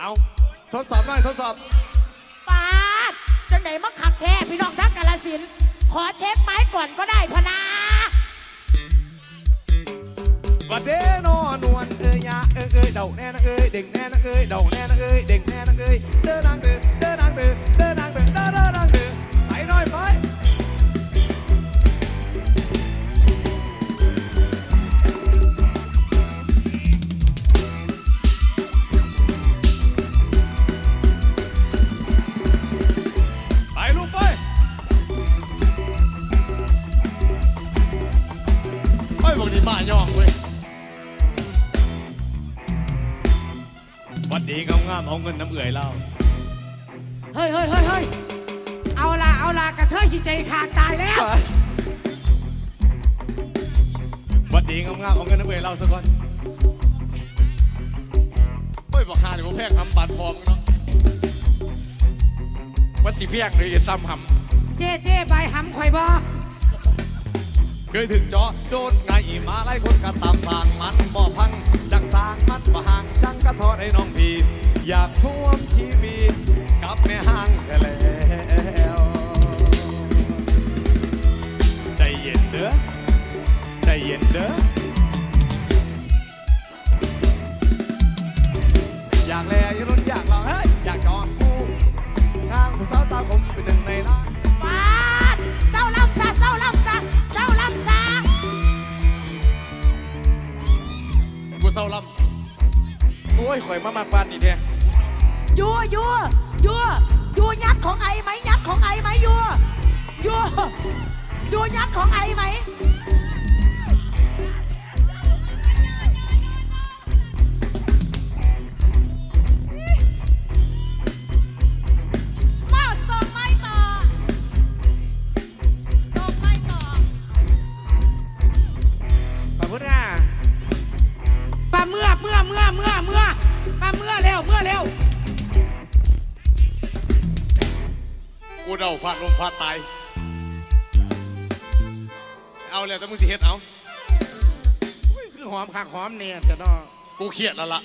เอาทดสอบหน่อยทดสอบ ปาดจังไหนมาขับแท้พี่น้องทักกาลสินธุ์ขอเช็คไม้ก่อนก็ได้พะนาวัดเดนอนวลเอ้ยยาเอ้ยเอ้ยเดาแน่นะเอ้ยเด็กแน่นะเอ้ยเดาแน่นะเอ้ยเด็กแน่นะเอ้ยเดินนางเดินเดินนางเดินเดินนางเดินเดินเดินนาง บอกนี่มาย่องเว้ยวันดีงามๆเอาเงินน้ำเอื่อยเล่าเฮ้ยเฮ้ยเฮ้ยเฮ้ยเอาละเอาละกระเทยหิใจขาดตายแล้ว วันดีงามๆเอาเงินน้ำเอื่อยเล่าสักก่อนเฮ้ยบอกหาเดี๋ยวผมแพงทำบาดทองเนาะวันสีเพียงเลยจะซ้ำหำเจ๊เจ๊ใบหำข่อยบอ เคยถึงจอโดนไงมาไล่คนกระตามทางมันบ่พัง จังสางมันบ่ห่างจังกระทอดให้น้องพีอยากท่วมชีวิตกับแม่ห้างกันแล้ว ใจเย็นเด้อใจเย็นเด้ออยากแลอย เศร้าลำโอ้ยข่อยมามากปานนี่แท้ยัวยัวยัวยัวยัดของไอไหมยัดของไอไหมยัวยัวยัวยัดของไอไหม มื่อเมื่อเมื่อเมื่อเมื่อปลาเมื่อเร็วเมื่อเร็วกูเดาฟาดลมฟาดตาย เอาแล้วแต่มึงสิเฮ็ดเอา คือหอมคักหอมเนี่ยแต่เนาะกูเครียดแล้วล่ะ